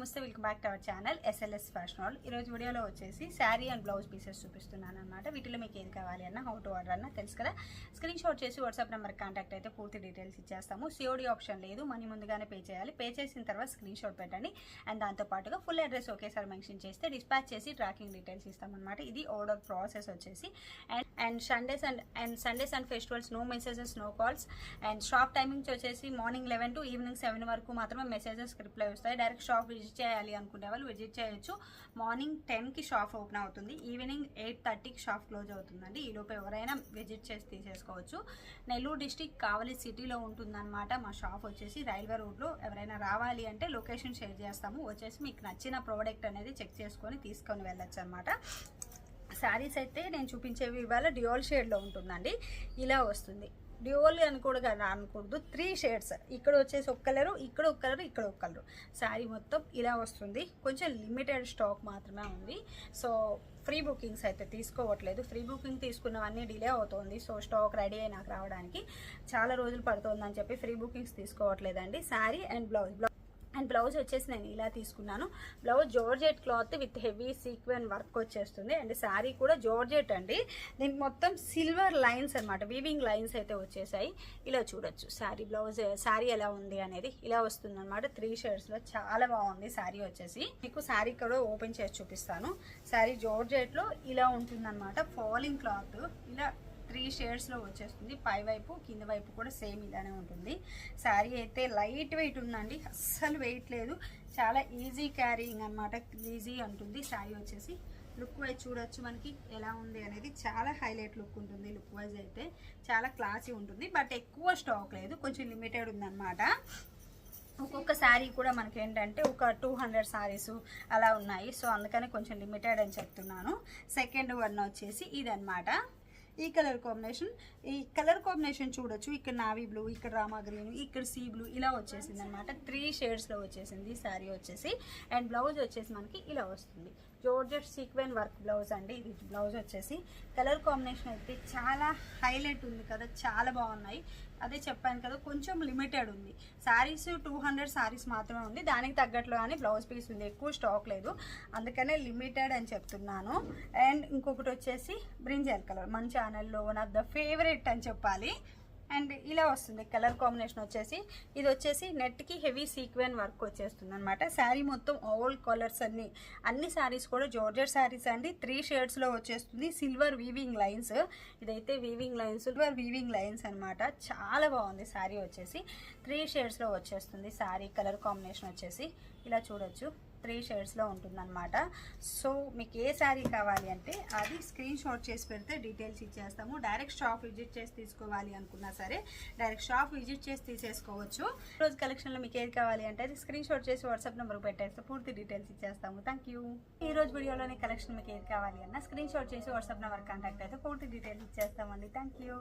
నమస్తే welcome back to our channel SLS Fashion Hall ఈరోజు వీడియోలో వచ్చేసి శారీ అండ్ బ్లౌజ్ పీసెస్ చూపిస్తున్నాను అనమాట వీటిలో మీకు ఏది కావాలి అన్న హౌ టు ఆర్డర్ అన్న తెలుసు కదా? స్క్రీన్ షాట్ చేసి వాట్సాప్ నెంబర్ కాంటాక్ట్ అయితే పూర్తి డీటెయిల్స్ ఇచ్చేస్తాము. సిఓడి ఆప్షన్ లేదు మనీ ముందుగానే పే చేయాలి. పే చేసిన తర్వాత స్క్రీన్ షాట్ పెట్టండి. అండ్ దాంతోపాటుగా ఫుల్ అడ్రస్ ఒకేసారి మెన్షన్ చేస్తే డిస్పాచ్ చేసి ట్రాకింగ్ డీటెయిల్స్ ఇస్తామన్నమాట. ఇది ఆర్డర్ ప్రాసెస్ వచ్చేసి. And and Sundays and and Sundays and festivals no messages no calls and shop timings వచ్చేసి morning eleven to evening seven వరకు మాత్రమే మెసేజెస్ రిప్లై వస్తాయి. డైరెక్ట్ షాప్ విజిట్ చేయాలి అనుకునే వాళ్ళు విజిట్ చేయొచ్చు. మార్నింగ్ టెన్కి షాప్ ఓపెన్ అవుతుంది. ఈవినింగ్ ఎయిట్ థర్టీకి షాప్ క్లోజ్ అవుతుందండి. ఈలోపు ఎవరైనా విజిట్ చేసి తీసేసుకోవచ్చు. నెల్లూరు డిస్టిక్ కావలి సిటీలో ఉంటుందన్నమాట. మా షాప్ వచ్చేసి రైల్వే రోడ్లో ఎవరైనా రావాలి అంటే లొకేషన్ షేర్ చేస్తాము. వచ్చేసి మీకు నచ్చిన ప్రోడక్ట్ అనేది చెక్ చేసుకొని తీసుకొని వెళ్ళొచ్చు అనమాట శారీస్ అయితే నేను చూపించేవి ఇవాళ డ్యూయల్ షేడ్లో ఉంటుందండి. ఇలా వస్తుంది. డ్యూవల్ అని కూడా అనకూడదు త్రీ షేడ్స్ ఇక్కడ వచ్చేసి ఒక కలరు ఇక్కడ ఒక కలరు ఇక్కడ ఒక కలరు శారీ మొత్తం ఇలా వస్తుంది. కొంచెం లిమిటెడ్ స్టాక్ మాత్రమే ఉంది. సో ఫ్రీ బుకింగ్స్ అయితే తీసుకోవట్లేదు. ఫ్రీ బుకింగ్ తీసుకున్నవన్నీ డిలే అవుతుంది. సో స్టాక్ రెడీ అయినాక రావడానికి చాలా రోజులు పడుతుందని చెప్పి free bookings తీసుకోవట్లేదండి. Sari and blouse blouse and blouse వచ్చేసి నేను ఇలా తీసుకున్నాను. Blouse georgette cloth with heavy sequin work వచ్చేస్తుంది. అండ్ శారీ కూడా జోర్జెట్ అండి. దీనికి మొత్తం సిల్వర్ లైన్స్ అనమాట వీవింగ్ లైన్స్ అయితే వచ్చేసాయి. ఇలా చూడొచ్చు. శారీ బ్లౌజ్ శారీ ఎలా ఉంది అనేది ఇలా వస్తుంది అనమాట త్రీ షేడ్స్లో చాలా బాగుంది శారీ వచ్చేసి. మీకు శారీ కూడా ఓపెన్ చేసి చూపిస్తాను. శారీ జోర్జెట్లో ఇలా ఉంటుందన్నమాట. Falling cloth. ఇలా త్రీ షేడ్స్లో వచ్చేస్తుంది. పై వైపు కింద వైపు కూడా సేమ్ ఇలానే ఉంటుంది. శారీ అయితే లైట్ వెయిట్ ఉందండి. అస్సలు వెయిట్ లేదు. చాలా ఈజీ క్యారీయింగ్ అనమాట ఈజీ ఉంటుంది శారీ వచ్చేసి లుక్ వైజ్ చూడొచ్చు మనకి ఎలా ఉంది అనేది. చాలా హైలైట్ లుక్ ఉంటుంది లుక్ వైజ్ అయితే. చాలా క్లాసీ ఉంటుంది. బట్ ఎక్కువ స్టాక్ లేదు. కొంచెం లిమిటెడ్ ఉందన్నమాట. ఒక్కొక్క శారీ కూడా మనకి ఏంటంటే ఒక టూ హండ్రెడ్ శారీస్ అలా ఉన్నాయి. సో అందుకని కొంచెం లిమిటెడ్ అని చెప్తున్నాను. సెకండ్ వన్ వచ్చేసి ఇదన్నమాట. ఈ కలర్ కాంబినేషన్ ఈ కలర్ కాంబినేషన్ చూడొచ్చు. ఇక్కడ నావీ బ్లూ ఇక్కడ రామా గ్రీన్ ఇక్కడ సీ బ్లూ ఇలా వచ్చేసింది అనమాట త్రీ షేడ్స్లో వచ్చేసింది శారీ వచ్చేసి. అండ్ బ్లౌజ్ వచ్చేసి మనకి ఇలా వస్తుంది. జోర్జెట్ సీక్వెన్ వర్క్ బ్లౌజ్ అండి. ఇది బ్లౌజ్ వచ్చేసి కలర్ కాంబినేషన్ అయితే చాలా హైలైట్ ఉంది కదా చాలా బాగున్నాయి. అదే చెప్పాను కదా కొంచెం లిమిటెడ్ ఉంది. శారీస్ టూ హండ్రెడ్ శారీస్ మాత్రమే ఉంది. దానికి తగ్గట్లు కానీ బ్లౌజ్ పీస్ ఉంది ఎక్కువ స్టాక్ లేదు. అందుకనే లిమిటెడ్ అని చెప్తున్నాను. అండ్ ఇంకొకటి వచ్చేసి బ్రింజల్ కలర్. మన ఛానల్లో వన్ ఆఫ్ ద ఫేవరెట్ అని చెప్పాలి. అండ్ ఇలా వస్తుంది కలర్ కాంబినేషన్ వచ్చేసి. ఇది వచ్చేసి నెట్కి హెవీ సీక్వెన్ వర్క్ వచ్చేస్తుంది అనమాట శారీ మొత్తం ఆల్ కలర్స్ అన్ని. అన్ని శారీస్ కూడా జార్జర్ శారీస్ అండి. త్రీ షేడ్స్లో వచ్చేస్తుంది. Silver weaving lines. ఇదైతే weaving lines silver weaving lines అనమాట చాలా బాగుంది శారీ వచ్చేసి. త్రీ షేడ్స్లో వచ్చేస్తుంది శారీ కలర్ కాంబినేషన్ వచ్చేసి. ఇలా చూడొచ్చు. త్రీ షేడ్స్లో ఉంటుందన్నమాట. సో మీకు ఏ శారీ కావాలి అంటే అది స్క్రీన్ షాట్ చేసి పెడితే డీటెయిల్స్ ఇచ్చేస్తాము. డైరెక్ట్ షాప్ విజిట్ చేసి తీసుకోవాలి అనుకున్నా సరే డైరెక్ట్ షాప్ విజిట్ చేసి తీసేసుకోవచ్చు. రోజు కలెక్షన్లో మీకు ఏది కావాలి అంటే అది స్క్రీన్ షాట్ చేసి వాట్సాప్ నెంబర్కి పెట్టేస్తే పూర్తి డీటెయిల్స్ ఇచ్చేస్తాము. Thank you. ఈ రోజు వీడియోలోని కలెక్షన్ మీకు ఏది కావాలి అన్న స్క్రీన్ షాట్ చేసి వాట్సాప్ నెంబర్ కాంటాక్ట్ అయితే పూర్తి డీటెయిల్స్ ఇచ్చేస్తామండి. Thank you.